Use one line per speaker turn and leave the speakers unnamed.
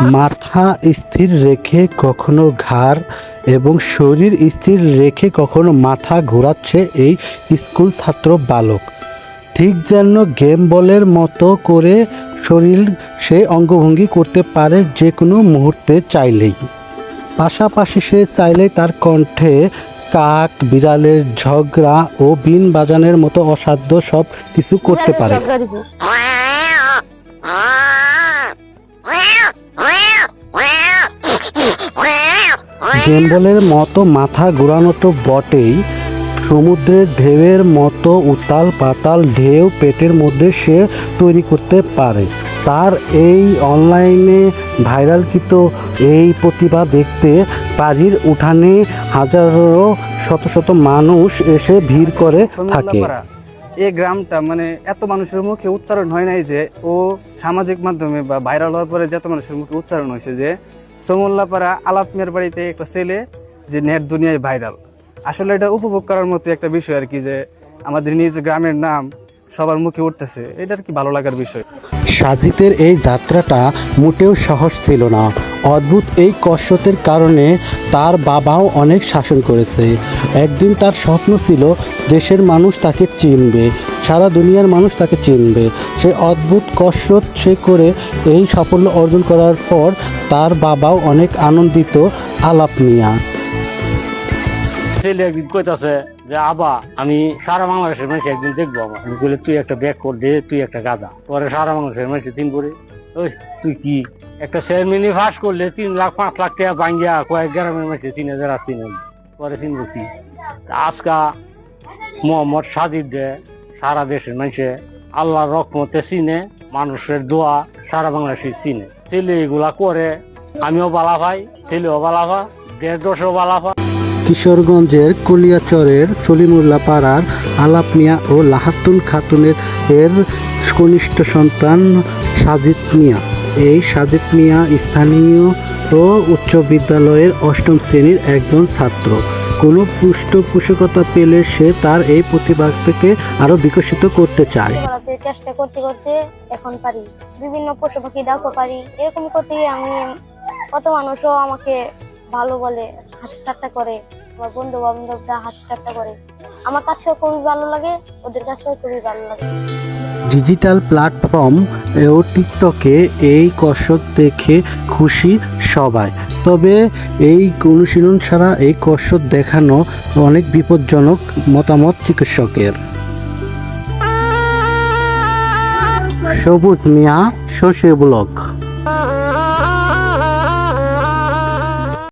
মাথা স্থির রেখে কখনো ঘাড় এবং শরীর স্থির রেখে কখনো মাথা ঘোরাচ্ছে এই স্কুল ছাত্র বালক। ঠিক যেন গেম বলের মতো করে শরীর সে অঙ্গভঙ্গি করতে পারে যে কোনো মুহূর্তে চাইলেই। পাশাপাশি সে চাইলেই তার কণ্ঠে কাক বিড়ালের ঝগড়া ও বিন বাজানের মতো অসাধ্য সব কিছু করতে পারে। গেম্বলের মতো মাথা ঘোরানো তো বটেই। সমুদ্রের ঢেউয়ের মতো উতাল পাতাল ঢেউ পেটের মধ্যে সে তৈরি করতে পারে। তার এই অনলাইনে ভাইরালকৃত এই প্রতিভা দেখতে পাজির উঠানে হাজারো শত শত মানুষ এসে ভিড় করে থাকে।
এই গ্রামটা মানে এত মানুষের মুখে উচ্চারণ হয় নাই যে ও সামাজিক মাধ্যমে বা ভাইরাল হওয়ার পরে যে এত মানুষের মুখে উচ্চারণ হয়েছে যে সোমল্লাপাড়া আলাপ মিয়ার বাড়িতে একটা ছেলে যে নেট দুনিয়ায় ভাইরাল আসলে এটা উপভোগ করার মতো একটা বিষয় আর কি যে আমাদের নিজ গ্রামের নাম সবার মুখে উঠতেছে। এটা আর কি ভালো লাগার বিষয়?
সাজিতের এই যাত্রাটা মোটেও সহজ ছিল না। অদ্ভুত এই কষ্টতের কারণে তার বাবাও অনেক শাসন করেছে। একদিন তার স্বপ্ন ছিল দেশের মানুষ তাকে চিনবে, সারা দুনিয়ার মানুষ তাকে চিনবে। সে অদ্ভুত কষ্ট সে করে এই সাফল্য অর্জন করার পর তার বাবাও অনেক আনন্দিত আলাপ মিয়া।
ছেলে একদিন কইতাছে যে, আবা, আমি সারা বাংলাদেশের মানুষ একদিন দেখব আমার আমি বলে তুই একটা ব্যাগ কর দে, তুই একটা গাদা পরে সারা বাংলাদেশের মানুষ দিন করে ওই, তুই কি? একটা সেরেমনি ফাঁস করলে তিন লাখ, পাঁচ লাখ টাকা বাঙ্গিয়া কয়েক গ্রামের মাসে তিন হাজার তিন হাজার। পরে চিনবো কি? আজকা মোহাম্মদ সাজিদ দে সারা দেশের মানুষে আল্লাহর রকমতে চিনে, মানুষের দোয়া সারা বাংলাদেশে চিনে। ছেলে এগুলা করে। আমিও বালা ভাই ছেলেও বালা ভা দেড় দশও বালা ভা।
কিশোরগঞ্জের কলিয়াচরের সলিমুল্লাহ পাড়ার আলাপ মিয়া ও লাহাতুন খাতুনের এর কনিষ্ঠ সন্তান সাজিদ মিয়া। এই সাজিদ মিয়া স্থানীয় ও উচ্চ বিদ্যালয়ের অষ্টম শ্রেণির একজন ছাত্র। কোনো পৃষ্ঠপোষকতা পেলে সে তার এই প্রতিভাকে আরও বিকশিত করতে চায়।
চেষ্টা করতে করতে এখন পারি। বিভিন্ন পশু পাখি ডাকও পারি। এরকম করতে আমি কত মানুষও আমাকে ভালো বলে হাসি ঠাট্টা করে। আমার বন্ধু বান্ধবরা হাসি ঠাট্টা করে। আমার কাছেও খুবই ভালো লাগে ওদের কাছেও খুবই ভালো লাগে।
ডিজিটাল প্ল্যাটফর্ম ও টিকটকে এই কসরত দেখে খুশি সবাই। তবে এই অনুশীলন ছাড়া এই কসরত দেখানো অনেক বিপজ্জনক মতামত চিকিৎসকের। সবুজ মিয়া শশী ব্লক